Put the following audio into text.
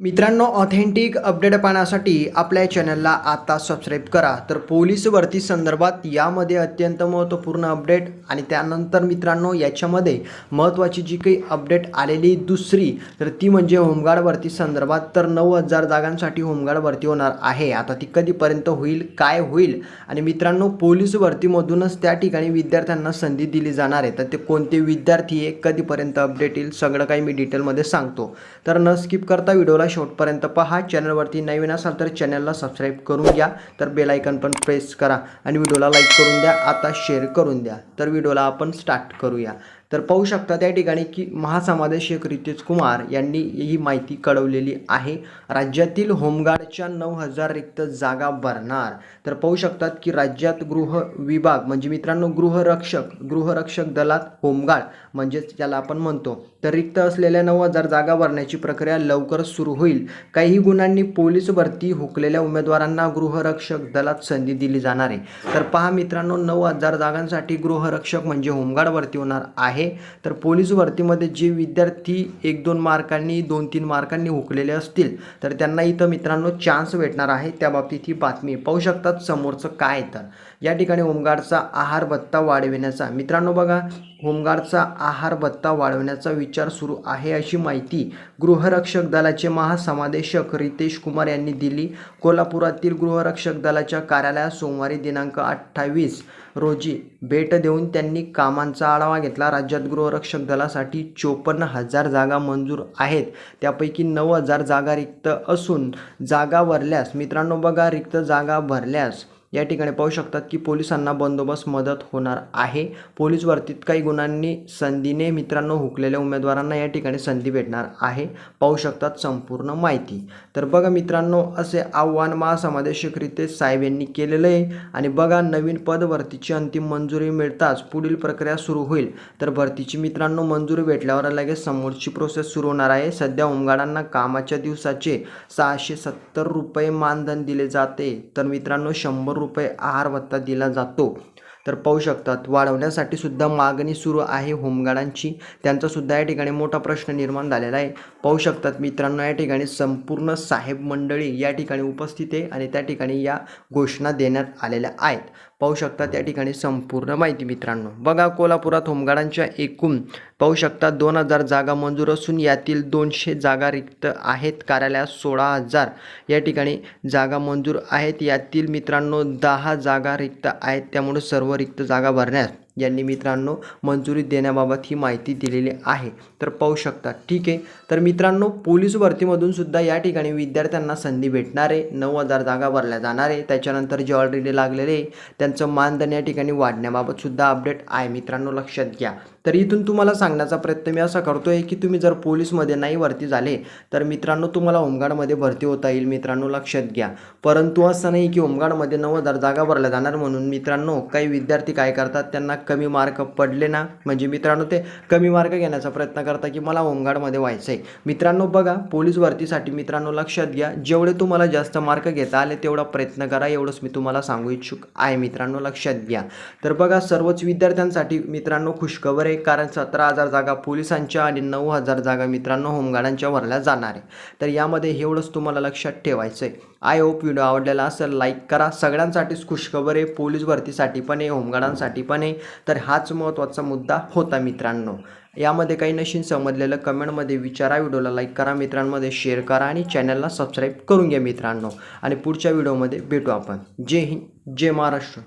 मित्रांनो authentic update पाहण्यासाठी आपल्या चॅनलला आता सबस्क्राईब करा. तर पोलीस भरती संदर्भात यामध्ये अत्यंत महत्त्वपूर्ण अपडेट आणि त्यानंतर मित्रांनो याच्यामध्ये महत्त्वाची जी काही अपडेट आलेली दुसरी तर ती म्हणजे होमगार्ड भरती संदर्भात तर नऊ हजार जागांसाठी होमगार्ड भरती होणार आहे. आता ती कधीपर्यंत होईल काय होईल? आणि मित्रांनो पोलीस भरतीमधूनच त्या ठिकाणी विद्यार्थ्यांना संधी दिली जाणार आहे. तर ते कोणते विद्यार्थी आहे कधीपर्यंत अपडेट येईल सगळं काही मी डिटेलमध्ये सांगतो. तर न स्किप करता व्हिडिओला शेवटपर्यंत पहा. चॅनलवरती नवीन असाल तर चॅनलला सबस्क्राईब करून घ्या. तर बेलायकन पण प्रेस करा आणि व्हिडिओला लाईक करून द्या. आता शेअर करून द्या. तर व्हिडिओला आपण स्टार्ट करूया. तर पाहू शकता त्या ठिकाणी की महासमादेशक रितेश कुमार यांनी ही माहिती कळवलेली आहे. राज्यातील होमगार्डच्या नऊ हजार रिक्त जागा भरणार. तर पाहू शकतात की राज्यात गृह विभाग म्हणजे मित्रांनो गृहरक्षक गृहरक्षक दलात होमगार्ड म्हणजेच त्याला आपण म्हणतो तर रिक्त असलेल्या नऊ हजार जागा भरण्याची प्रक्रिया लवकरच सुरू होईल. काही गुणांनी पोलीस भरती हुकलेल्या उमेदवारांना गृहरक्षक दलात संधी दिली जाणार आहे. तर पहा मित्रांनो नऊ हजार जागांसाठी गृहरक्षक म्हणजे होमगार्ड भरती होणार आहे. तर पोलीस भरतीमध्ये जे विद्यार्थी एक दोन मार्कांनी दोन तीन मार्कांनी हुकलेले असतील तर त्यांना इथं मित्रांनो चान्स भेटणार आहे. त्या बाबतीत ही बातमी पाहू शकतात. समोरचं काय तर. या ठिकाणी होमगार्डचा आहार भत्ता वाढविण्याचा मित्रांनो बघा होमगार्डचा आहार भत्ता वाढवण्याचा विचार सुरू आहे अशी माहिती गृहरक्षक दलाचे महासमादेशक रितेश कुमार यांनी दिली. कोल्हापुरातील गृहरक्षक दलाच्या कार्यालयात सोमवारी दिनांक अठ्ठावीस रोजी भेट देऊन त्यांनी कामांचा आढावा घेतला. राज्य राज्यात गृहरक्षक दलासाठी चोपन्न हजार जागा मंजूर आहेत. त्यापैकी नऊ हजार जागा रिक्त असून जागा भरल्यास मित्रांनो बघा रिक्त जागा भरल्यास या ठिकाणी पाहू शकतात की पोलिसांना बंदोबस्त मदत होणार आहे. पोलीस भरतीत काही गुणांनी संधीने मित्रांनो हुकलेल्या उमेदवारांना या ठिकाणी संधी भेटणार आहे. पाहू शकतात संपूर्ण माहिती. तर बघा मित्रांनो असे आव्हान महासमादेशकरिते साहेब यांनी केलेलं आहे. आणि बघा नवीन पद भरतीची अंतिम मंजुरी मिळताच पुढील प्रक्रिया सुरू होईल. तर भरतीची मित्रांनो मंजुरी भेटल्यावर लगेच समोरची प्रोसेस सुरू होणार आहे. सध्या होमगार्डांना कामाच्या दिवसाचे सहाशे सत्तर रुपये मानधन दिले जाते. तर मित्रांनो शंभर रुपये आहार भत्ता दिला जातो. तर पाहू शकतात. वाढवण्यासाठी सुद्धा मागणी सुरू आहे होमगार्डांची. त्यांचासुद्धा या ठिकाणी मोठा प्रश्न निर्माण झालेला आहे. पाहू शकतात मित्रांनो या ठिकाणी संपूर्ण साहेब मंडळी या ठिकाणी उपस्थित आहे आणि त्या ठिकाणी या घोषणा देण्यात आलेल्या आहेत. पाहू शकता त्या ठिकाणी संपूर्ण माहिती मित्रांनो. बघा कोल्हापुरात होमगार्डांच्या एकूण पाहू शकता दोन हजार जागा मंजूर असून यातील दोनशे जागा रिक्त आहेत. कार्यालयात सोळा हजार या ठिकाणी जागा मंजूर आहेत. यातील मित्रांनो दहा जागा रिक्त आहेत. त्यामुळे सर्व रिक्त जागा भरण्यास यांनी मित्रांनो मंजुरी देण्याबाबत ही माहिती दिलेली आहे तर पाहू शकता. ठीक आहे. तर मित्रांनो पोलीस भरतीमधून सुद्धा या ठिकाणी विद्यार्थ्यांना संधी भेटणार आहे. नऊ हजार जागा भरल्या जाणार आहे. त्याच्यानंतर जे ऑलरेडी लागलेले त्यांचं मानधन या ठिकाणी वाढण्याबाबत सुद्धा अपडेट आहे. मित्रांनो लक्षात घ्या. तर इथून तुम्हाला सांगण्याचा प्रयत्न मी असा करतो आहे की तुम्ही जर पोलीसमध्ये नाही भरती झाले तर मित्रांनो तुम्हाला होमगार्डमध्ये भरती होता येईल. मित्रांनो लक्षात घ्या. परंतु असं नाही की होमगार्डमध्ये नऊ हजार जागा भरल्या जाणार म्हणून मित्रांनो काही विद्यार्थी काय करतात त्यांना कमी मार्क पडले ना? म्हणजे मित्रांनो ते कमी मार्क घेण्याचा प्रयत्न करतात की मला होमगार्डमध्ये व्हायचं आहे मित्रांनो बघा पोलीस भरतीसाठी मित्रांनो लक्षात घ्या. जेवढे तुम्हाला जास्त मार्क घेता आले तेवढा प्रयत्न करा. एवढंच मी तुम्हाला सांगू इच्छुक आहे. मित्रांनो लक्षात घ्या. तर बघा सर्वच विद्यार्थ्यांसाठी मित्रांनो खुशखबर आहे. कारण सतरा हजार जागा पोलिसांच्या आणि नऊ हजार जागा मित्रांनो होमगार्डांच्या भरल्या जाणार आहे. तर यामध्ये एवढंच तुम्हाला लक्षात ठेवायचं आहे आय होप व्हिडिओ आवडलेला असेल लाईक करा. सगळ्यांसाठीच खुशखबर आहे. पोलीस भरतीसाठी पण आहे होमगार्डांसाठी पण आहे. तर हाच महत्त्वाचा मुद्दा होता मित्रांनो. यामध्ये काही नशीन समजलेलं कमेंटमध्ये विचारा. व्हिडिओला लाईक करा. मित्रांमध्ये शेअर करा आणि चॅनलला सबस्क्राईब करून घ्या मित्रांनो. आणि पुढच्या व्हिडिओमध्ये भेटू आपण. जय हिंद जय महाराष्ट्र.